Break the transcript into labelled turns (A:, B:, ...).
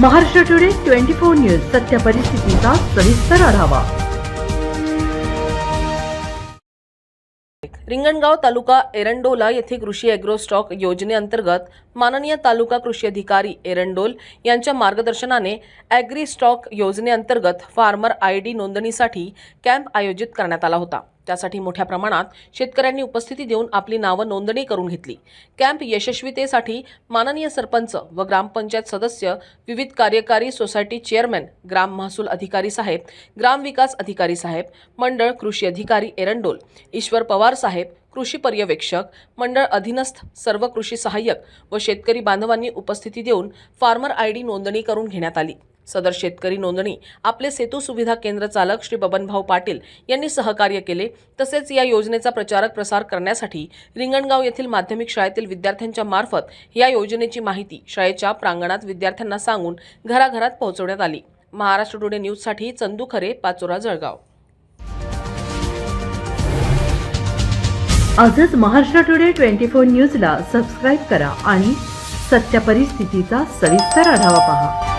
A: Maharashtra today twenty four news सत्य परिस्थितीचा सविस्तर आढावा.
B: रिंगणगाव तालुका एरंडोला येथे कृषी अॅग्रो स्टॉक योजनेअंतर्गत माननीय तालुका कृषी अधिकारी एरंडोल यांच्या मार्गदर्शनाने अॅग्री स्टॉक योजनेअंतर्गत फार्मर आय डी नोंदणीसाठी कॅम्प आयोजित करण्यात आला होता. त्यासाठी मोठ्या प्रमाणात शेतकऱ्यांनी उपस्थिती देऊन आपली नावं नोंदणी करून घेतली. कॅम्प यशस्वीतेसाठी माननीय सरपंच व ग्रामपंचायत सदस्य विविध कार्यकारी सोसायटी चेअरमॅन ग्राम महसूल अधिकारी साहेब ग्रामविकास अधिकारी साहेब मंडळ कृषी अधिकारी एरंडोल ईश्वर पवार साहेब कृषी पर्यवेक्षक मंडळ अधीनस्थ सर्व कृषी सहाय्यक व शेतकरी बांधवांनी उपस्थिती देऊन फार्मर आय डी नोंदणी करून घेण्यात आली. सदर शेतकरी नोंदणी आपले सेतू सुविधा केंद्र चालक श्री बबनभाऊ पाटील यांनी सहकार्य केले. तसेच या योजनेचा प्रचारक प्रसार करण्यासाठी रिंगणगाव येथील माध्यमिक शाळेतील विद्यार्थ्यांच्या मार्फत या योजनेची माहिती शाळेच्या प्रांगणात विद्यार्थ्यांना सांगून घराघरात पोहोचवण्यात आली. महाराष्ट्र टुडे न्यूजसाठी चंदू खरे पाचोरा जळगाव.
A: आजच महाराष्ट्र टुडे ट्वेंटी फोर न्यूजला सबस्क्राईब करा आणि सत्य परिस्थितीचा सविस्तर आढावा पहा.